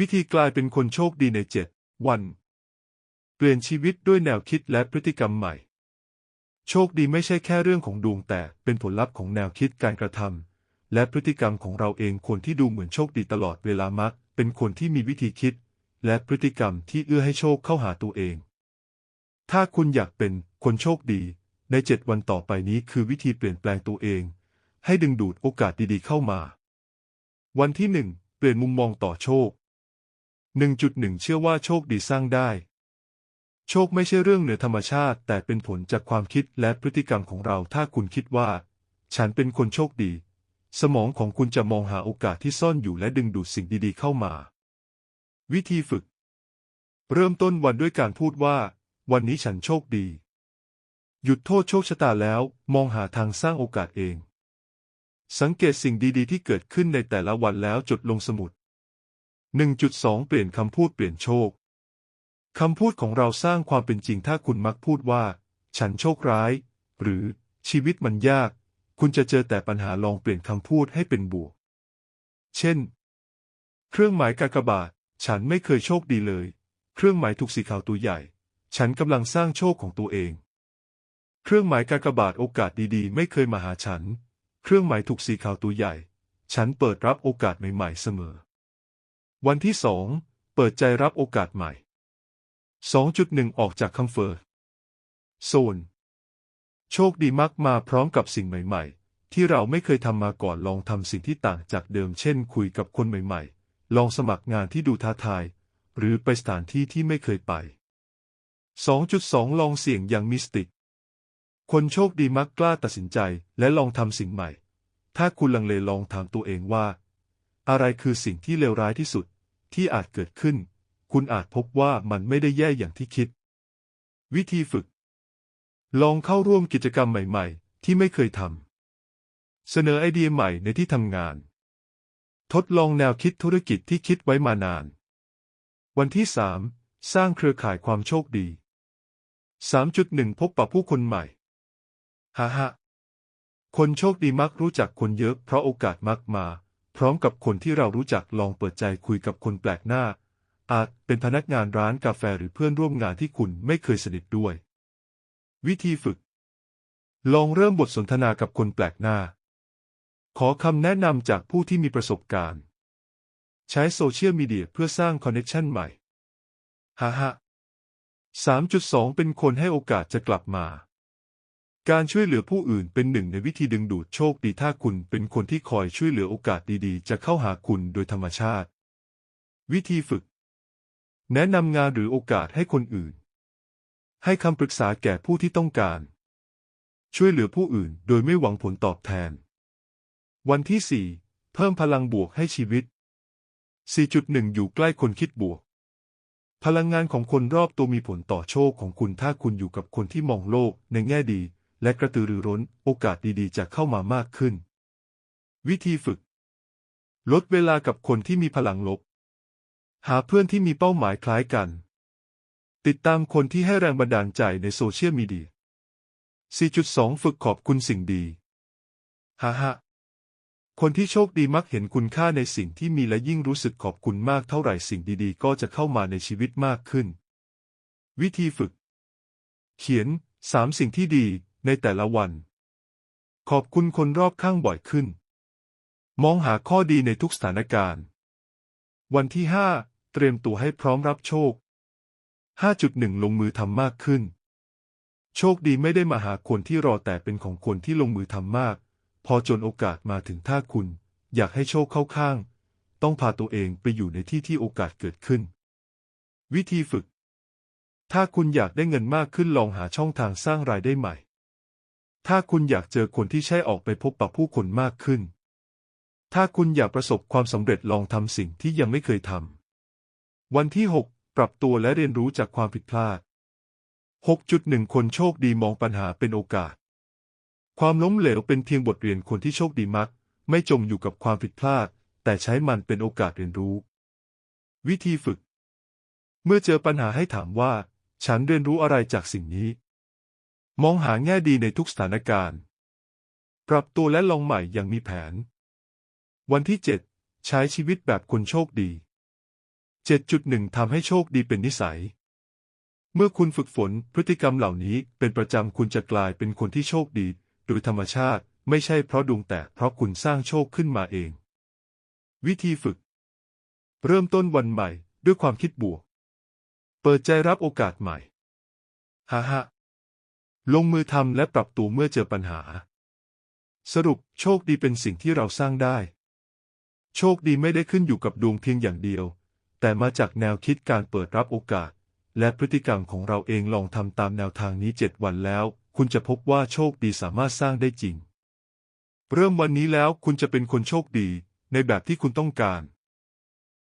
วิธีกลายเป็นคนโชคดีใน7วัน เปลี่ยนชีวิตด้วยแนวคิดและพฤติกรรมใหม่ โชคดีไม่ใช่แค่เรื่องของดวงแต่เป็นผลลัพธ์ของแนวคิดการกระทำและพฤติกรรมของเราเองคนที่ดูเหมือนโชคดีตลอดเวลามัก เป็นคนที่มีวิธีคิด และพฤติกรรมที่เอื้อให้โชคเข้าหาตัวเอง ถ้าคุณอยากเป็นคนโชคดีใน7วันต่อไปนี้คือวิธีเปลี่ยนแปลงตัวเอง ให้ดึงดูดโอกาสดีๆเข้ามา วันที่1เปลี่ยนมุมมองต่อโชค 1.1 เชื่อว่าโชคดีสร้างได้ โชคไม่ใช่เรื่องเหนือธรรมชาติ แต่เป็นผลจากความคิดและพฤติกรรมของเรา ถ้าคุณคิดว่า ฉันเป็นคนโชคดี สมองของคุณจะมองหาโอกาสที่ซ่อนอยู่และดึงดูดสิ่งดีๆ เข้ามา วิธีฝึก เริ่มต้นวันด้วยการพูดว่า วันนี้ฉันโชคดี หยุดโทษโชคชะตาแล้ว มองหาทางสร้างโอกาสเอง สังเกตสิ่งดีๆ ที่เกิดขึ้นในแต่ละวันแล้วจดลงสมุด 1.2 เปลี่ยนคำพูดเปลี่ยนโชค คำพูดของเราสร้างความเป็นจริงถ้าคุณมักพูดว่า ฉันโชคร้าย หรือชีวิตมันยาก คุณจะเจอแต่ปัญหาลองเปลี่ยนคำพูดให้เป็นบวก เช่น เครื่องหมายกากบาท ฉันไม่เคยโชคดีเลย เครื่องหมายถูกสีขาวตัวใหญ่ ฉันกำลังสร้างโชคของตัวเอง เครื่องหมายกากบาทโอกาสดีๆ ไม่เคยมาหาฉัน เครื่องหมายถูกสีขาวตัวใหญ่ ฉันเปิดรับโอกาสใหม่ๆเสมอ วันที่สองเปิดใจรับโอกาสใหม่ 2.1 ออกจากคัมเฟอร์โซน โชคดีมักมาพร้อมกับสิ่งใหม่ๆ ที่เราไม่เคยทำมาก่อนลองทำสิ่งที่ต่างจากเดิมเช่น คุยกับคนใหม่ๆ ลองสมัครงานที่ดูท้าทาย หรือไปสถานที่ที่ไม่เคยไป 2.2 ลองเสี่ยงอย่างมิสติก คนโชคดีมักกล้าตัดสินใจและลองทำสิ่งใหม่ ถ้าคุณลังเลลองถามตัวเองว่า อะไรคือสิ่งที่เลวร้ายที่สุดที่อาจเกิดขึ้น คุณอาจพบว่ามันไม่ได้แย่อย่างที่คิด วิธีฝึก ลองเข้าร่วมกิจกรรมใหม่ ๆ ที่ไม่เคยทำ เสนอไอเดียใหม่ในที่ทำงาน ทดลองแนวคิดธุรกิจที่คิดไว้มานาน วันที่ 3 สร้างเครือข่ายความโชคดี 3.1 พบปะผู้คนใหม่ ฮ่าฮ่าคนโชคดีมักรู้จักคนเยอะเพราะโอกาสมักมา พร้อมกับคนที่เรารู้จักลองเปิดใจคุยกับคนแปลกหน้า อาจเป็นพนักงานร้านกาแฟหรือเพื่อนร่วมงานที่คุณไม่เคยสนิทด้วย วิธีฝึก ลองเริ่มบทสนทนากับคนแปลกหน้า ขอคำแนะนำจากผู้ที่มีประสบการณ์ ใช้โซเชียลมีเดียเพื่อสร้างคอนเนคชันใหม่ฮ่าฮ่า3.2 เป็นคนให้โอกาสจะกลับมา การช่วยเหลือผู้อื่นเป็นหนึ่งในวิธีดึงดูดโชคดีถ้าคุณเป็นคนที่คอยช่วยเหลือโอกาสดีๆ จะเข้าหาคุณโดยธรรมชาติ วิธีฝึก แนะนำงานหรือโอกาสให้คนอื่น ให้คำปรึกษาแก่ผู้ที่ต้องการ ช่วยเหลือผู้อื่นโดยไม่หวังผลตอบแทน วันที่ 4 เพิ่มพลังบวกให้ชีวิต 4.1 อยู่ใกล้คนคิดบวกพลังงานของคนรอบตัวมีผลต่อโชคของคุณถ้าคุณอยู่กับคนที่มองโลกในแง่ดี และกระตือรือร้นโอกาสดีๆ จะเข้ามามากขึ้น วิธีฝึก ลดเวลากับคนที่มีพลังลบ หาเพื่อนที่มีเป้าหมายคล้ายกัน ติดตามคนที่ให้แรงบันดาลใจในโซเชียลมีเดีย 4.2 ฝึกขอบคุณสิ่งดีฮ่าฮ่าคนที่โชคดีมักเห็นคุณค่าในสิ่งที่มีและยิ่งรู้สึกขอบคุณมากเท่าไหร่สิ่งดีๆ ก็จะเข้ามาในชีวิตมากขึ้น วิธีฝึก เขียนสามสิ่งที่ดี ในแต่ละวัน ขอบคุณคนรอบข้างบ่อยขึ้น มองหาข้อดีในทุกสถานการณ์ วันที่ห้าเตรียมตัวให้พร้อมรับโชค 5.1 ลงมือทำมากขึ้น โชคดีไม่ได้มาหาคนที่รอแต่เป็นของคนที่ลงมือทำมาก พอจนโอกาสมาถึงถ้าคุณ อยากให้โชคเข้าข้าง ต้องพาตัวเองไปอยู่ในที่ที่โอกาสเกิดขึ้น วิธีฝึกถ้าคุณอยากได้เงินมากขึ้นลองหาช่องทางสร้างรายได้ใหม่ ถ้าคุณอยากเจอคนที่ใช่ออกไปพบปะผู้คนมากขึ้น ถ้าคุณอยากประสบความสำเร็จลองทำสิ่งที่ยังไม่เคยทำ วันที่ 6 ปรับตัวและเรียนรู้จากความผิดพลาด 6.1 คนโชคดีมองปัญหาเป็นโอกาส ความล้มเหลวเป็นเพียงบทเรียนคนที่โชคดีมัก ไม่จมอยู่กับความผิดพลาด แต่ใช้มันเป็นโอกาสเรียนรู้ วิธีฝึก เมื่อเจอปัญหาให้ถามว่า ฉันเรียนรู้อะไรจากสิ่งนี้ มองหาแง่ดีในทุกสถานการณ์ ปรับตัวและลองใหม่อย่างมีแผน วันที่ 7 ใช้ชีวิตแบบคนโชคดี 7.1 ทำให้โชคดีเป็นนิสัย เมื่อคุณฝึกฝนพฤติกรรมเหล่านี้เป็นประจำคุณจะกลายเป็นคนที่โชคดี โดยธรรมชาติไม่ใช่เพราะดวงแต่เพราะคุณสร้างโชคขึ้นมาเอง วิธีฝึก เริ่มต้นวันใหม่ด้วยความคิดบวก เปิดใจรับโอกาสใหม่ ฮ่าฮ ลงมือทำและปรับตัวเมื่อเจอปัญหา สรุปโชคดีเป็นสิ่งที่เราสร้างได้ โชคดีไม่ได้ขึ้นอยู่กับดวงเพียงอย่างเดียว แต่มาจากแนวคิดการเปิดรับโอกาส และพฤติกรรมของเราเองลองทำตามแนวทางนี้เจ็ดวันแล้ว คุณจะพบว่าโชคดีสามารถสร้างได้จริง เริ่มวันนี้แล้วคุณจะเป็นคนโชคดีในแบบที่คุณต้องการ